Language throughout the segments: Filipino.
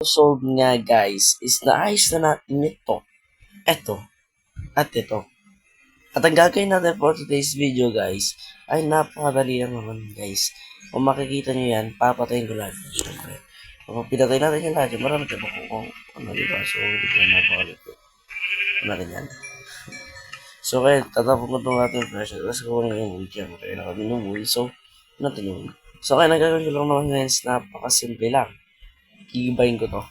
solve nga guys is naayos na natin ito, ito, at ito. At ang gagawin natin for today's video guys, ay napakadali lang naman guys. Kung makikita nyo yan, papatayin ko lahat. Siyempre. Kung pinatay natin yung lahat, marami kung kung ano diba? So, di ba napakalit ko. Ano rin yan. So, kaya tatapon ko itong ating pressure. Kasi kung ano yung siyempre, kailangan kami ng wood. So, natin yung. So, kaya nagagawin ko lang naman is napakasimple lang. Gigibayin ko to.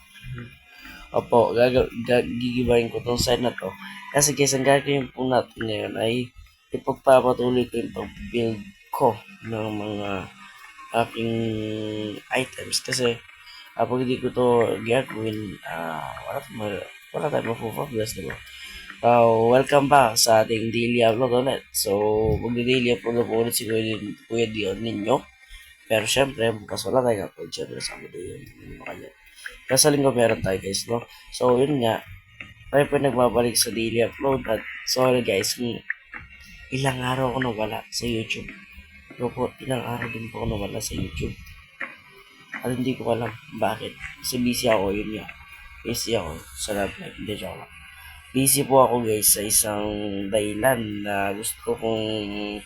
Opo, gaga- ga- gigibayin ko tong side na to. Kasi guys, ang gagawin po natin ngayon ay ipagpapatuloy ko yung pag-build ko ng mga aking items. Kasi uh, pag hindi ko to gagawin, ah wala, wala, wala tayong mapupublish, diba? Uh, welcome back sa ating daily upload ulit. So, magdi-daily upload na po ulit si Kuya, Kuya Dion ninyo. Pero syempre, bukas wala tayong upload. Syempre, sa amin yun. Yung mga kanya. Pero sa linggo meron tayo guys, no? So, yun nga. Tayo po nagbabalik sa daily upload. At sorry guys, kung ilang araw ako nawala sa YouTube. Pero po, ilang araw din po ako nawala sa YouTube. At hindi ko alam bakit. Kasi busy ako, yun nga. Busy ako sa love life. Hindi, joke lang. Busy po ako guys sa isang dahilan na gusto kong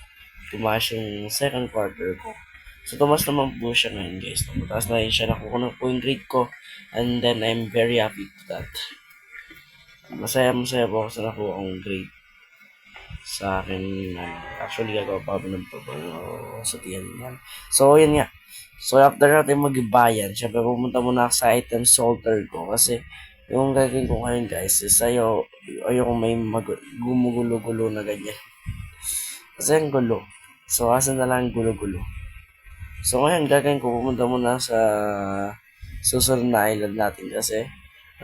tumaas yung second quarter ko. So, tumas naman po siya ngayon, guys. Tumataas na rin siya. Nakuha na po yung grade ko. And then, I'm very happy to that. Masaya, masaya po ako sa nakuha kong grade. Sa akin, ano, actually, gagawa pa ako ng pabalo sa tiyan yan. So, yun nga. So, after natin mag-bayan, syempre pumunta muna ako sa item sorter ko. Kasi, yung gagawin ko ngayon, guys, is ayo, ayoko may mag gumugulo-gulo na ganyan. Kasi ang gulo. So, asa na lang gulo-gulo. So ngayon, gagawin ko, pumunta muna sa susunod na island natin kasi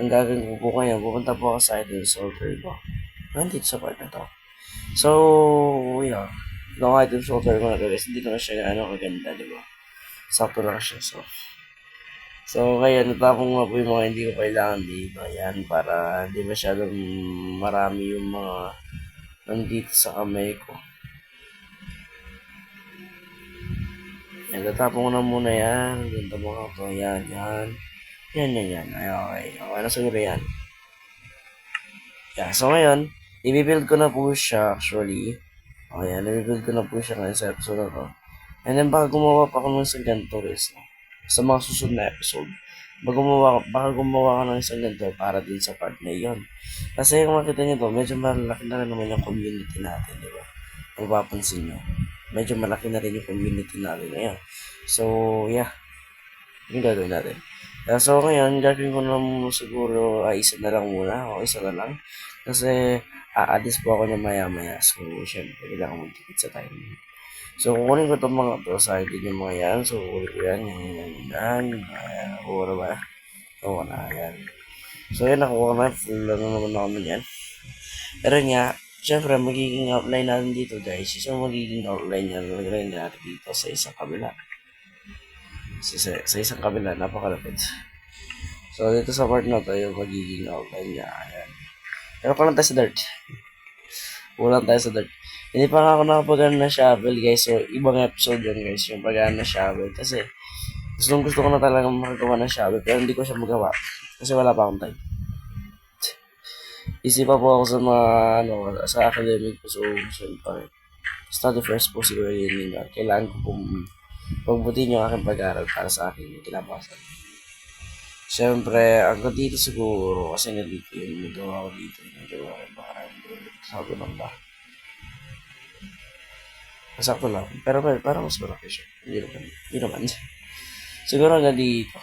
ang gagawin ko po ngayon, pupunta po ako sa item sorter ko. Nandito sa part na to. So, yeah. Yung item sorter ko na guys, hindi naman siya ano kaganda, di ba? Sakto lang siya, so. So, kaya natapong nga po yung mga hindi ko kailangan dito. Yan, para hindi masyadong marami yung mga nandito sa kamay ko. Yan, tatapon ko na muna yan. Ganda mga to. Yan, yan. Yan, yan, yan. Ay, okay. Okay na siguro yan. Yeah, so ngayon, i-build ko na po siya actually. O yan, i-build ko na po siya ngayon sa episode na to. And then baka gumawa pa ako ng isang ganito guys. No? Sa mga susunod na episode. Baka gumawa, baka gumawa ka ng isang ganito para din sa part na yun. Kasi kung makita nyo to, medyo malaki na rin naman yung community natin, di ba? Kung papansin nyo medyo malaki na rin yung community natin ngayon. So, yeah. Yung gagawin natin. Uh, so, ngayon, gagawin ko na siguro ay isa na lang muna. O, isa na lang. Kasi, aalis po ako niya maya-maya. So, syempre, kailangan magtikit sa time. So, kukunin ko itong mga to sa akin yung mga yan. So, kukunin ko yan. Yan, yan, yan. Ayan, kukuha na ba? Oo na, yan. So, yan, nakuha na. Full na naman ako yan. Pero nga, Siyempre, magiging outline natin dito guys. Isang magiging outline niya, nalagay natin dito sa isang kabila. Sa, sa, sa isang kabila, napakalapit. So, dito sa part na to, yung magiging outline niya. Ayan. Pero pa lang tayo sa dirt. Kulang tayo sa dirt. Hindi pa ako nakapagano na shovel guys. So, ibang episode yun guys. Yung pagano na shovel. Kasi, gusto, gusto ko na talaga makagawa ng shovel. Pero hindi ko siya magawa. Kasi wala pa akong time. Isip pa po ako sa mga, ano, sa academic ko. So, syempre, study first po siguro yun yun. Kailangan ko pong pagbutin yung aking pag-aaral para sa aking kinabukasan. Siyempre, hanggang dito siguro, kasi nga dito yung nagawa ko dito. Nagawa ko baka sabi lang ba. Masakto lang. Pero parang mas malaki siya. Hindi naman. Hindi naman. siguro hanggang dito.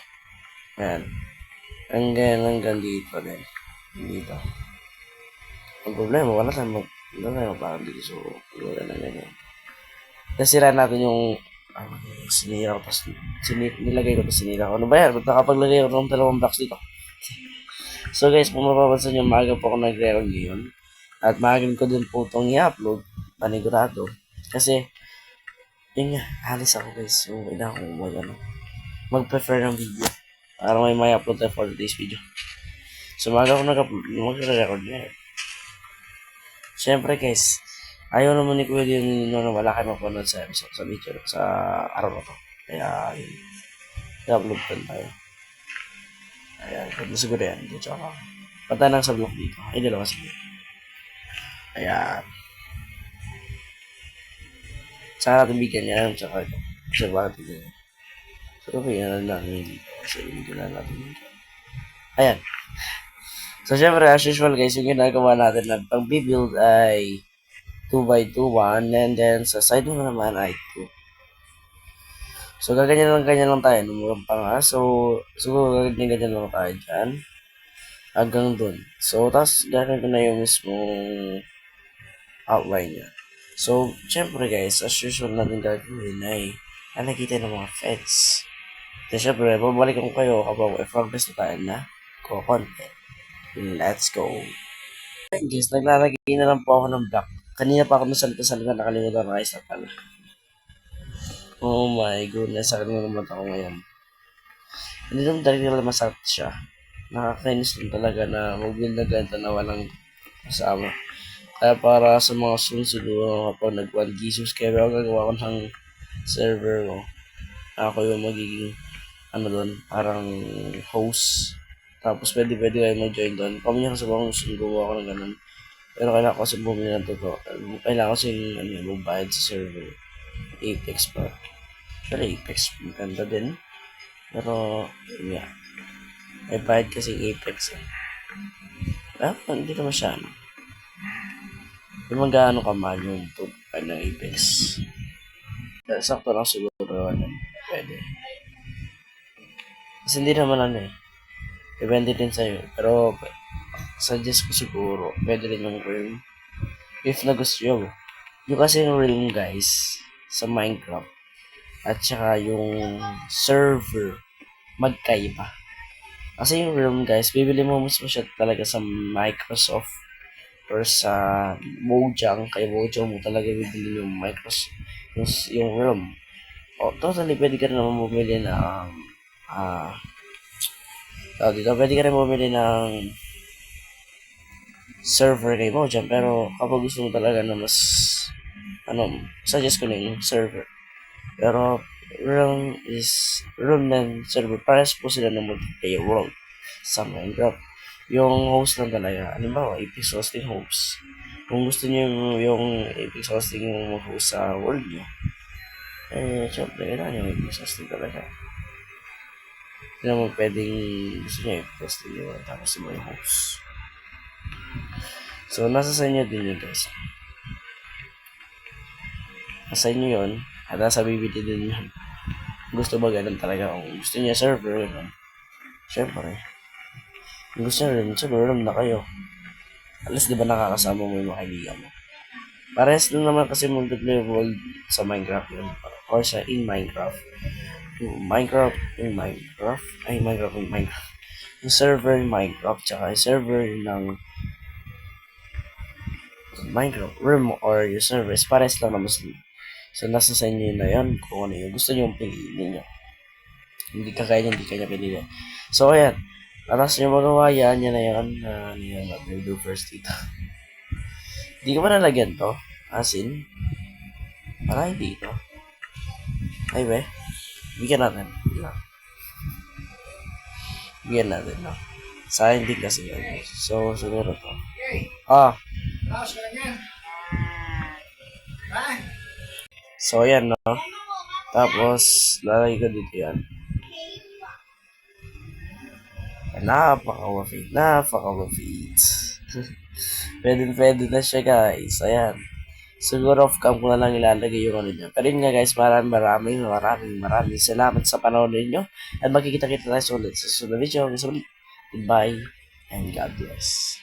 Ayan. Hanggang, hanggang dito din. Dito. Ang problema, wala tayong mag... Wala tayong dito. So, wala na ganyan. Nasira natin yung... Ah, sinira ko tapos sini, nilagay ko tapos sinira ko. Ano ba yan? Ba't nakapaglagay ko ng dalawang box dito? so guys, kung mapapansin nyo, maaga po ako nagre-roll ngayon. At maaga ko din po itong i-upload. Panigurado. Kasi, yun nga, halis ako guys. So, kailangan ko mag, ano, mag-prefer ng video. Para may may upload tayo for today's video. So, maaga ako nag-upload. Mag-record ngayon. Siyempre guys, ayaw naman ni Kuya din na wala kayo mapanood sa episode, sa video, sa araw na to. Kaya, yun. I-upload pa tayo. Ayan, pwede siguro yan. Dito ako. Pata lang sa block dito. Ay, dalawa sige. Ayan. Saka natin bigyan yan. Tsaka ito. Kasi bakit ito. So, okay, yan lang yun dito. So, bigyan na natin dito. Ayan. So, syempre, as usual guys, yung ginagawa natin na pang build ay 2x2, 1. And then, sa side mo naman ay 2. So, gaganyan lang, ganyan lang tayo. Nung pa nga. So, siguro gaganyan, ganyan lang tayo dyan. Hanggang dun. So, tapos, gagawin ko na yung mismong outline niya. So, syempre guys, as usual natin gagawin ay nakikita ng mga feds. So, syempre, babalikan ko kayo kapag may progress na tayo na ko-content. Let's go! Guys, naglalagay na lang po ako ng block. Kanina pa ako nasalita-salita, nakalimutan na guys na pala. Oh my goodness, sakit na naman ako ngayon. Hindi naman talaga masakit siya. Nakakainis lang talaga na mag-build na ganito na walang kasama. Kaya para sa mga soon siguro kapag nag 1 Jesus kaya ako gagawa ko ng server ko. Ako yung magiging ano doon, parang host. Tapos pwede pwede kayo mag-join doon. Kami niya kasi kung gusto gumawa ko ng ganun. Pero kailangan ko kasi bumili ng totoo. Kailangan ko kasi ano, magbayad sa server. Apex pa. Pero Apex, maganda din. Pero, yeah. May bayad kasi Apex eh. Ah, hindi naman siya ano. Hindi man gaano kamahal yung ng Apex. Sakto lang siguro ano. Pwede. Kasi hindi naman ano eh. Depende din sa'yo. Pero, suggest ko siguro, pwede rin yung realm. If na gusto nyo. Yung kasi yung realm guys, sa Minecraft, at saka yung server, magkaiba. Kasi yung realm guys, bibili mo mismo siya talaga sa Microsoft or sa Mojang. Kaya Mojang mo talaga bibili yung Microsoft, yung, yung realm. O, totally pwede ka naman bumili ng, ah, uh, dito, pwede ka rin bumili ng server kay Mojang. Pero kapag gusto mo talaga na mas, ano, suggest ko na yung server. Pero, Realm is, Realm and server, pares po sila ng multiplayer world sa Minecraft. Yung host lang talaga, halimbawa, Apex Hosting host. Kung gusto niyo yung, yung Apex Hosting yung host sa world niyo, eh, syempre, kailangan yung Apex Hosting talaga. Hindi naman pwedeng gusto Apex Hosting yun, tapos iba yung host. So, nasa sa inyo din yun, guys. Nasa inyo yun, at nasa BBT din yun. Gusto ba ganun talaga? Kung gusto niya server, yun. Siyempre. Kung gusto niya rin, siguro rin na kayo. Alas, di ba nakakasama mo yung mga mo? Parehas din naman kasi multiplayer world sa Minecraft yun. Or sa in Minecraft. Yung Minecraft, in Minecraft, ay Minecraft, in Minecraft. Yung server in Minecraft, tsaka yung server ng Minecraft room or your service, pares lang naman sila. So, nasa sa inyo na yan kung ano yung gusto nyo piliin ninyo. Hindi ka kaya hindi kanya pinili. So, ayan. Alas nyo magawa yan, yan na yan. Uh, ano yan, mag-do first dito. Hindi ko pa nalagyan to. Asin. Para hindi ito. Ay, be. Bigyan natin. Bigyan natin, no? Sa akin din kasi yan. So, siguro to. Ah, So, yan, no? Tapos, lalagay ko dito yan. Napaka-wafit. Napaka-wafit. pwede, pwede na siya, guys. Ayan. Siguro off-cam ko na lang ilalagay yung ano niya. Pero yun nga, guys, maraming maraming maraming maraming salamat sa panonood ninyo. At magkikita-kita tayo ulit sa susunod video. Goodbye and God bless.